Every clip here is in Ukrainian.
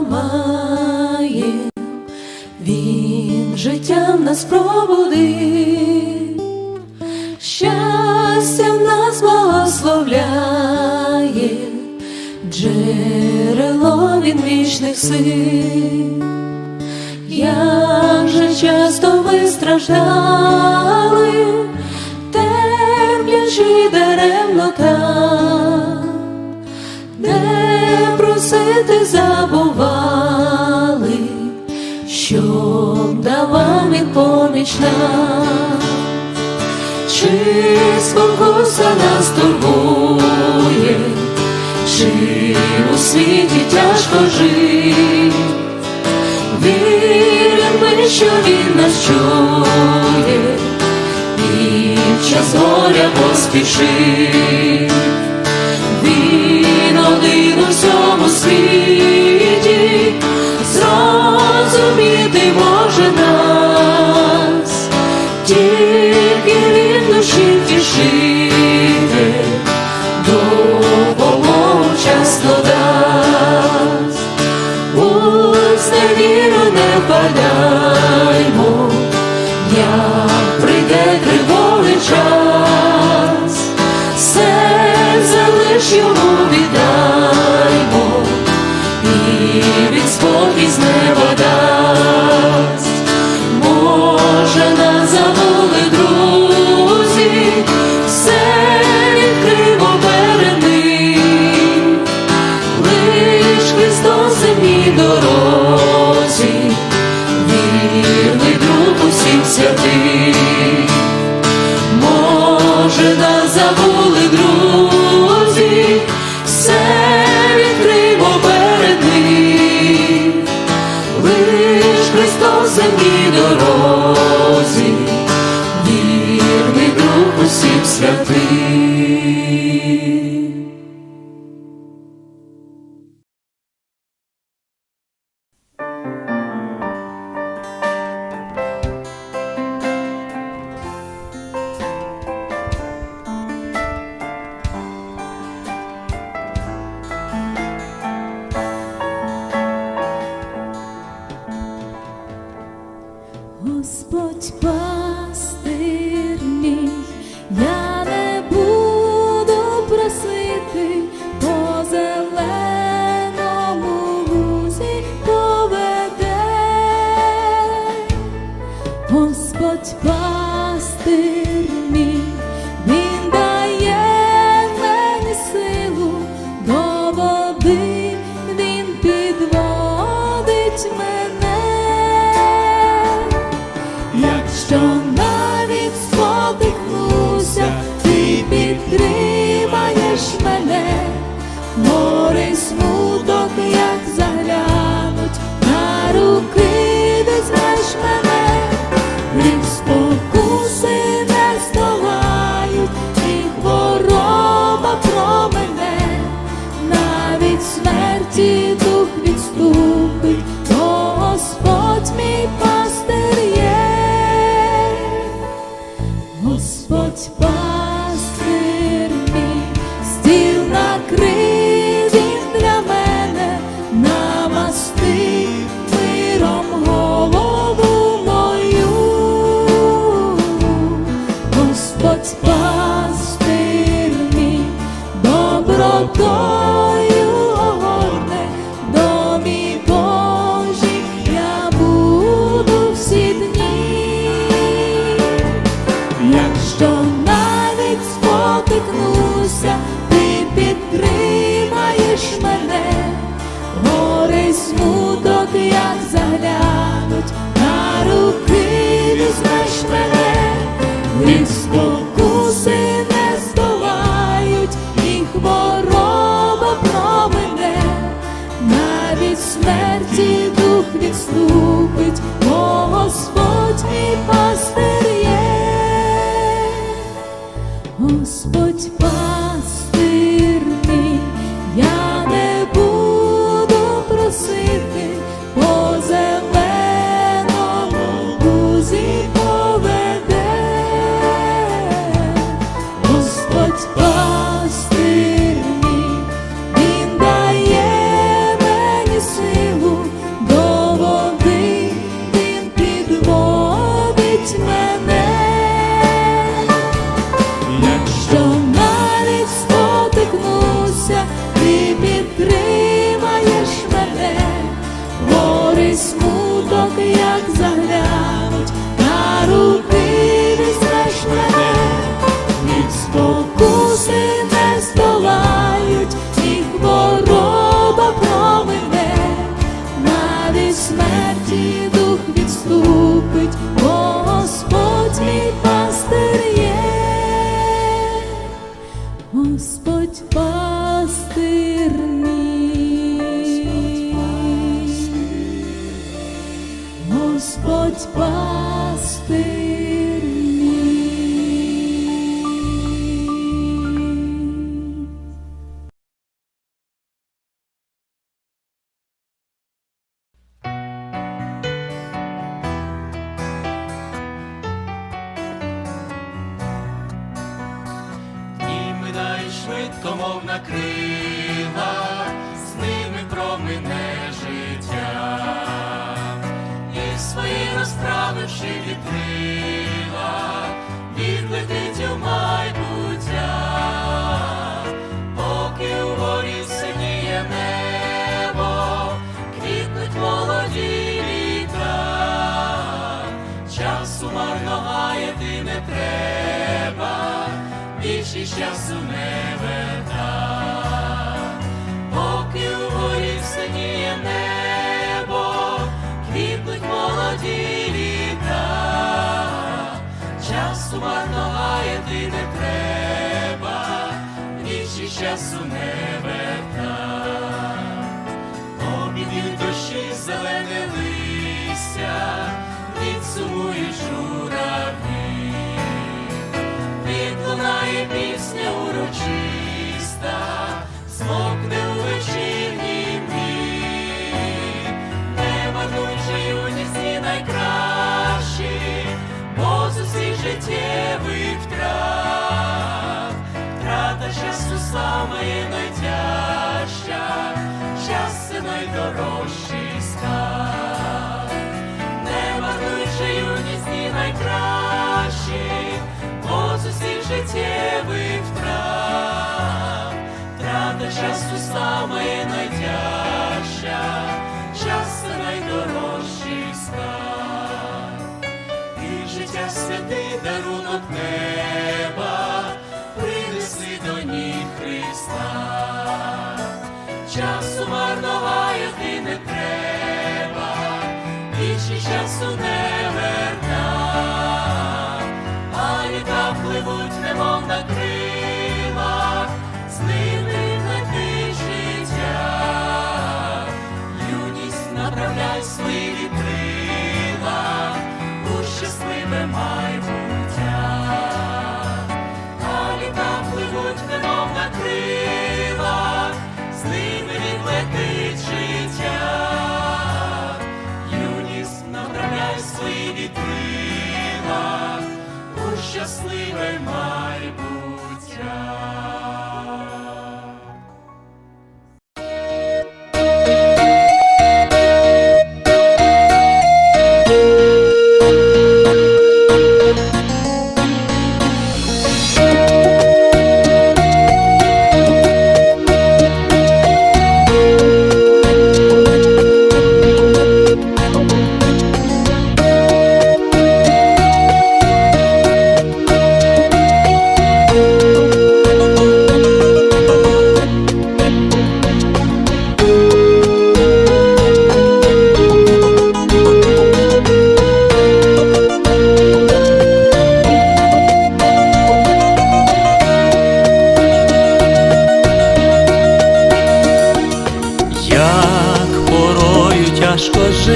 має, він життям нас пробудив, щастя нас благословляє, джерело від вічних сил, як же часто ми страждаємо. просити забували, щоб давав він поміч нам, чи спокуса нас турбує, чи у світі тяжко жить, віримо ми, що він нас чує, і в час горя поспішить. біді, зрозуміти може нас, тільки від душі тішить. midst свої розправивши вітрила, відлетить у майбуття, поки угорі синіє небо, квітнуть молоді літа, часу марно гаяти не треба, більшість часу не часу не часу саме найтяжча, час найдорожчий скарб. І життя святий дарунок неба, принеси до ніг Христа. Часу марно гаяти не треба, більше часу не у щасливе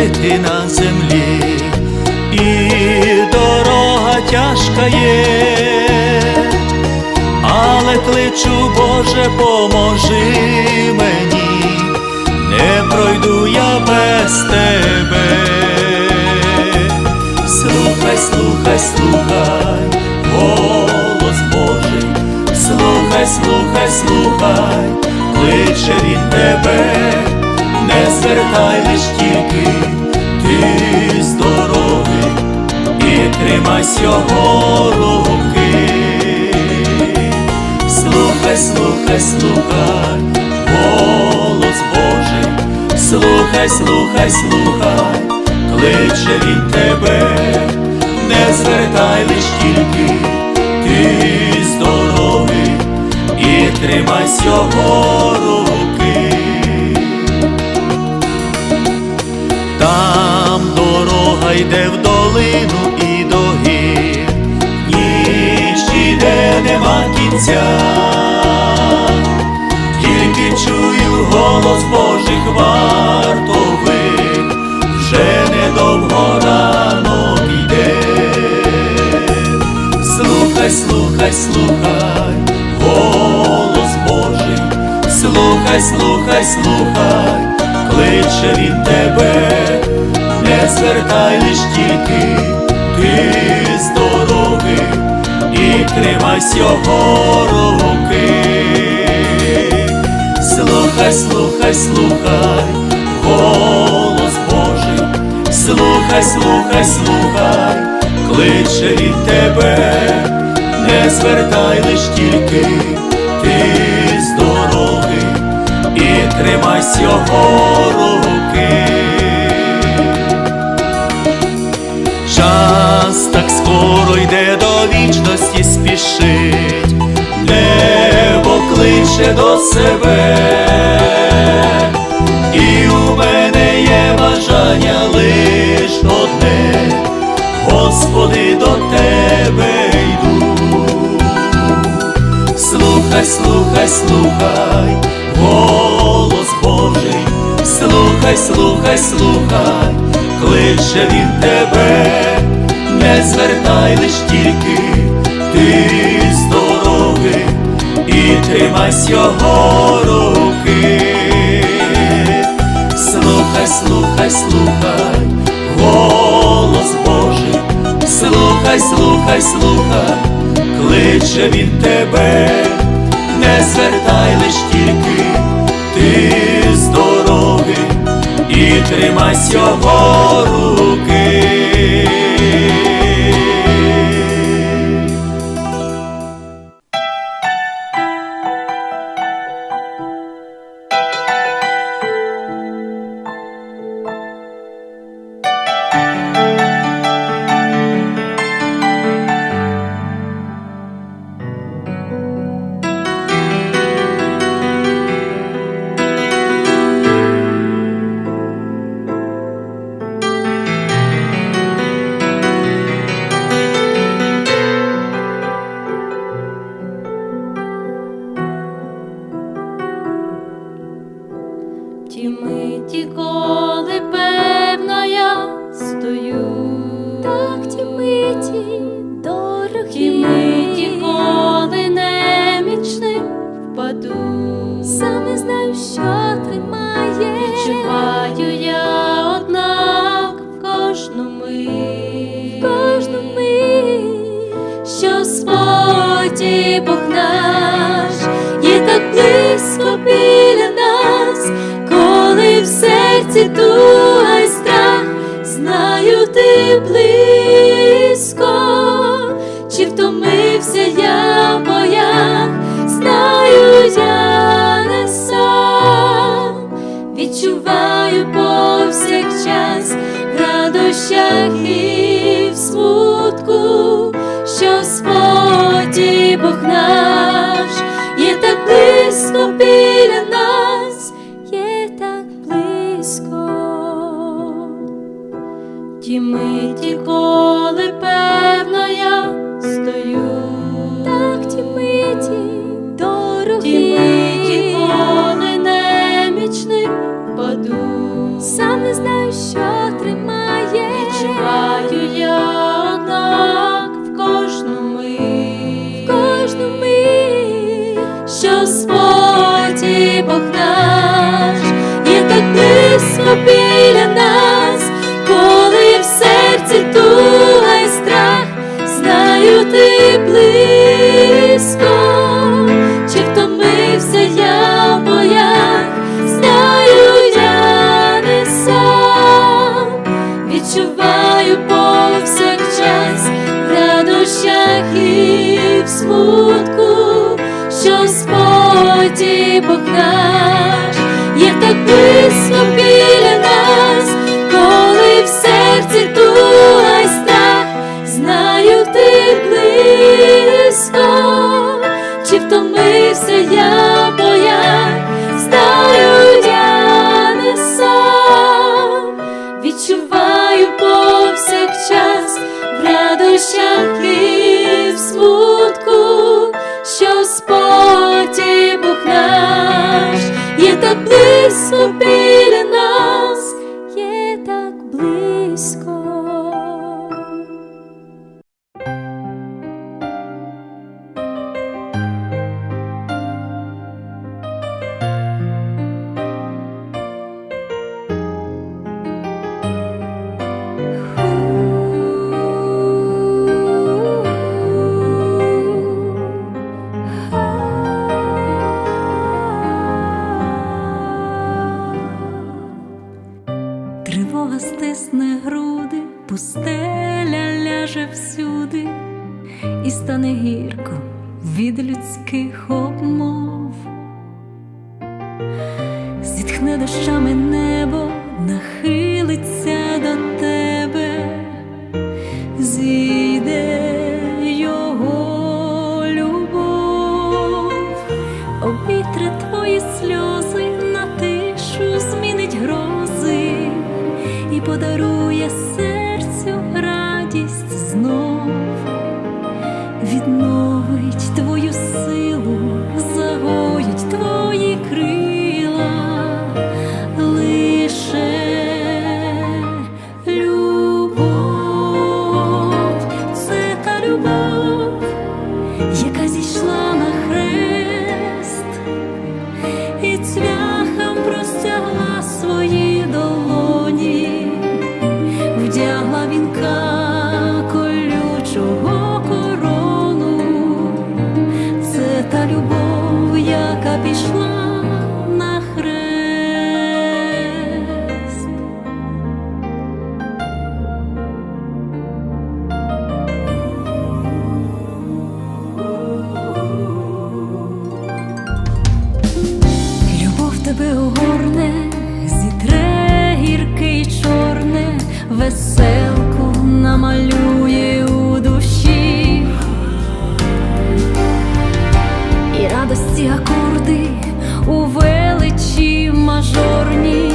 жити на землі, і дорога тяжка є, але кличу, Боже, поможи мені, не пройду я без тебе. Слухай, слухай, слухай, голос Божий, слухай, слухай, слухай, кличе він тебе, не звертай лиш тільки ти з дороги і тримайсь його руки. Слухай, слухай, слухай, голос Божий, слухай, слухай, слухай, кличе він тебе, не звертай лиш тільки ти з дороги і тримайсь його руки. Дорога йде в долину і до гір, ніч іде, нема кінця, тільки чую голос Божих вартових, вже недовго ранок йде. Слухай, слухай, слухай, голос Божий, слухай, слухай, слухай, кличе від тебе лиш тільки ти з дороги і тримайся його руки. Слухай, слухай, слухай, голос Божий, слухай, слухай, слухай, кличе він тебе, не звертай лиш тільки ти з дороги і тримайся його руки. До вічності спішить, небо кличе до себе, і у мене є бажання лиш одне, Господи, до тебе йду. Слухай, слухай, слухай, голос Божий, слухай, слухай, слухай, кличе він тебе, не звертай лиш тільки і тримайся його руки. Слухай, слухай, слухай, голос Божий, слухай, слухай, слухай, кличе він тебе, не звертай лиш тільки ти з дороги і тримайся його руки. Близько біля нас, коли в серці туга й страх, знаю ти близько, чи втомився я в боях, знаю я не сам, відчуваю повсякчас в радощах і в смутку, що Бог наш є біля нас, коли в серці туга й страх, знаю ти близько, чи втомився я близько біля всі акорди у величі мажорній,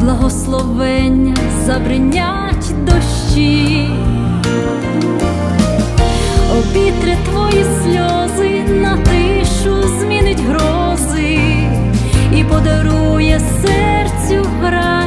благословення забринять дощі, обітре твої сльози на тишу змінить грози і подарує серцю гра.